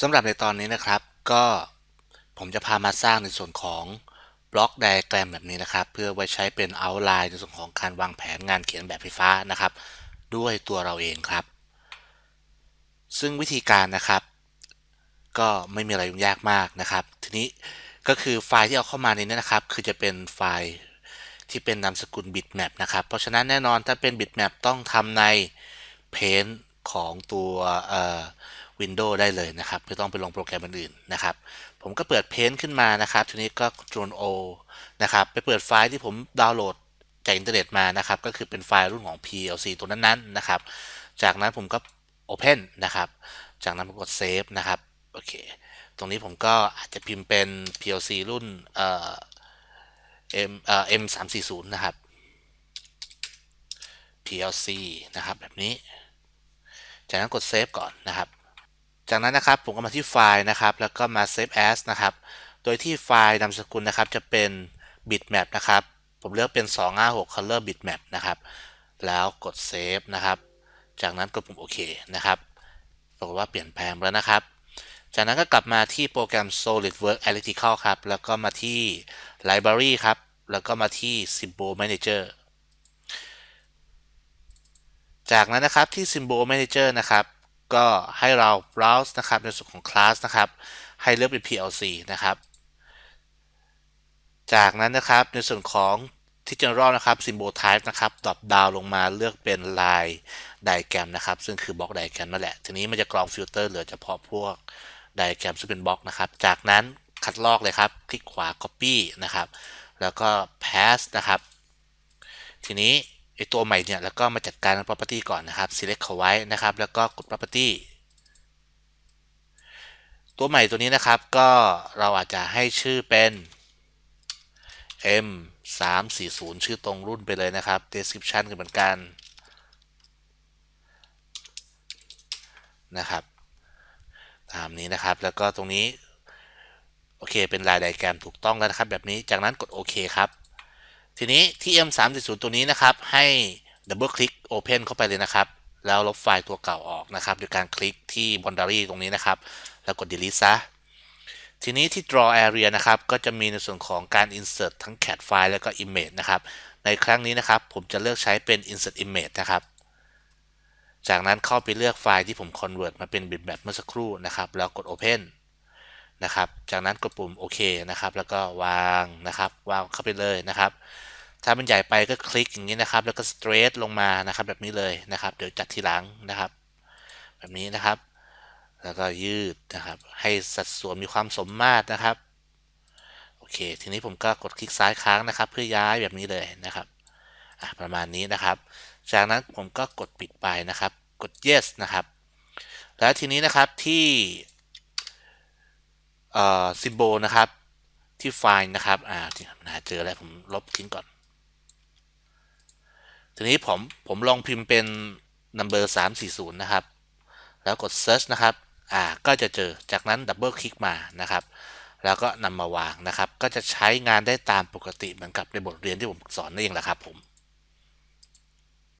สำหรับในตอนนี้นะครับ ก็ผมจะพามาสร้างในส่วนของบล็อกไดแกรมแบบนี้นะครับ เพื่อไว้ใช้เป็นเอาไลน์ในส่วนของการวางแผนงานเขียนแบบไฟฟ้านะครับ ด้วยตัวเราเองครับ ซึ่งวิธีการนะครับ ก็ไม่มีอะไรยุ่งยากมากนะครับ ทีนี้ก็คือไฟล์ที่เอาเข้ามาในนี้นะครับ คือจะเป็นไฟล์ที่เป็นนามสกุล bitmap นะครับ เพราะฉะนั้นแน่นอนถ้าเป็น bitmap ต้องทำใน Paint ของตัวเอ่อ Windows ได้เลยนะครับไม่ต้องไปลงโปรแกรมอื่นๆนะครับ ผมก็เปิด Paint ขึ้นมานะครับทีนี้ก็ Ctrl O นะครับไปเปิดไฟล์ที่ผมดาวน์โหลดจากอินเทอร์เน็ตมานะครับ ก็คือเป็นไฟล์รุ่นของ PLC ตัวนั้นๆนะครับ จากนั้นผมก็ Open นะครับ จากนั้นผมกด Save นะครับโอเคตรงนี้ผมก็อาจจะพิมพ์เป็น PLC รุ่นเอ่อ M เอ่อ M 3 4 0นะครับ PLC นะครับแบบนี้ จากนั้นกด Save ก่อนนะครับ จากนั้นนะครับผมก็มาที่ไฟล์นะครับ แล้วก็มา Save As นะครับ โดยที่ไฟล์นามสกุลนะครับจะเป็น bitmap นะครับ ผมเลือกเป็น 256 color bitmap นะครับ แล้วกด Save นะครับ จากนั้นกดปุ่มโอเคนะครับปรากฏว่าเปลี่ยนแปลงแล้วนะครับ จากนั้นก็กลับมาที่โปรแกรม SolidWorks Analytical ครับ แล้วก็มาที่ Library ครับ แล้วก็มาที่ Symbol Manager จากนั้นนะครับที่ Symbol Manager นะครับ ก็ให้เรา browse นะครับ ในส่วนของ class นะครับ ให้เลือกเป็น PLC นะครับ จากนั้นนะครับในส่วนของที่ general นะครับ symbol type นะครับ drop down ลงมาเลือกเป็น line diagram นะครับ ซึ่งคือบล็อก diagram นั่นแหละ ทีนี้มันจะกรองฟิลเตอร์เหลือเฉพาะพวก diagram ซึ่งเป็นบล็อกนะครับ จากนั้นคัดลอกเลยครับ คลิกขวา copy นะครับ แล้วก็ paste นะครับ ทีนี้ ไอตัวใหม่เนี่ยแล้วก็มาจัดการ property ก่อนนะครับ select เขาไว้นะครับ แล้วก็กด property ตัวใหม่ตัวนี้นะครับก็เราอาจจะให้ชื่อเป็น M 3 4 0ชื่อตรงรุ่นไปเลยนะครับ description ก็เหมือนกันนะครับ ตามนี้นะครับแล้วก็ตรงนี้ โอเคเป็นลายไดแกรมถูกต้องแล้วนะครับ แบบนี้จากนั้นกดโอเคครับ ทีนี้ที่ M 3 0ตัวนี้นะครับ ให้ดับเบิลคลิก Open เข้าไปเลยนะครับ แล้วลบไฟล์ตัวเก่าออกนะครับโดยการคลิกที่ boundary ตรงนี้นะครับ แล้วกด delete ซะ ทีนี้ที่ draw area นะครับ ก็จะมีในส่วนของการ insert ทั้ง cat file แล้วก็ image นะครับ ในครั้งนี้นะครับ ผมจะเลือกใช้เป็น insert image นะครับ จากนั้นเข้าไปเลือกไฟล์ที่ผม convert มาเป็น bitmap เมื่อสักครู่นะครับ แล้วกด open นะครับ จากนั้นกดปุ่มโอเคนะครับ แล้วก็วางนะครับ วางเข้าไปเลยนะครับ ถ้ามันใหญ่ไปก็คลิกอย่างนี้นะครับ แล้วก็ straight ลงมานะครับ แบบนี้เลยนะครับ เดี๋ยวจัดทีหลังนะครับ แบบนี้นะครับ แล้วก็ยืดนะครับ ให้สัดส่วนมีความสมมาตรนะครับ โอเค ทีนี้ผมก็กดคลิกซ้ายค้างนะครับ เพื่อย้ายแบบนี้เลยนะครับประมาณนี้นะครับ จากนั้นผมก็กดปิดไปนะครับ กด yes นะครับ แล้วทีนี้นะครับที่ เอ่อ symbol นะครับ ที่ไฟล์นะครับ อ่าหาเจอแล้วผมลบทิ้งก่อน ทีนี้ผมผมลองพิมพ์เป็น number 340 นะครับ แล้วกด search นะครับ อ่า ก็จะเจอ จากนั้นดับเบิลคลิกมานะครับ แล้วก็นำมาวางนะครับ ก็จะใช้งานได้ตามปกติเหมือนกับในบทเรียนที่ผมสอนนั่นเองแหละครับผม